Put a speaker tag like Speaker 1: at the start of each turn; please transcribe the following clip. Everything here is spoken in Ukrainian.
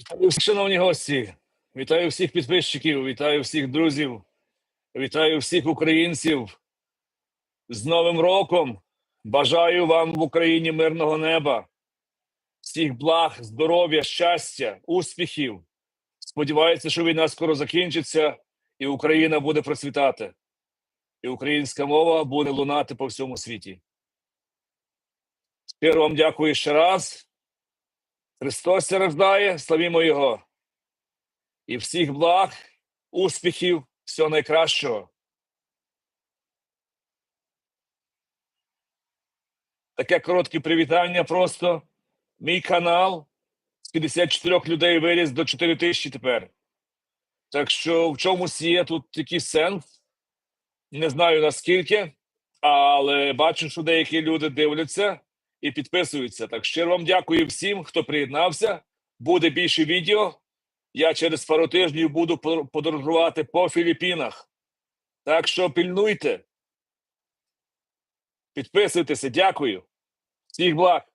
Speaker 1: Вітаю всіх, шановні гості, вітаю всіх підписчиків, вітаю всіх друзів, вітаю всіх українців з Новим роком. Бажаю вам в Україні мирного неба, всіх благ, здоров'я, щастя, успіхів. Сподіваюся, що війна скоро закінчиться, і Україна буде процвітати, і українська мова буде лунати по всьому світі. Щиро вам дякую ще раз. Христос рождає, славімо Його. І всіх благ, успіхів, всього найкращого. Таке коротке привітання просто. Мій канал з 54 людей виріс до 4 тисячі тепер. Так що в чомусь є тут якийсь сенс. Не знаю наскільки, але бачу, що деякі люди дивляться і підписуються. Так щиро вам дякую всім, хто приєднався. Буде більше відео. Я через пару тижнів буду подорожувати по Філіппінах. Так що пильнуйте. Підписуйтеся, дякую. Всіх благ.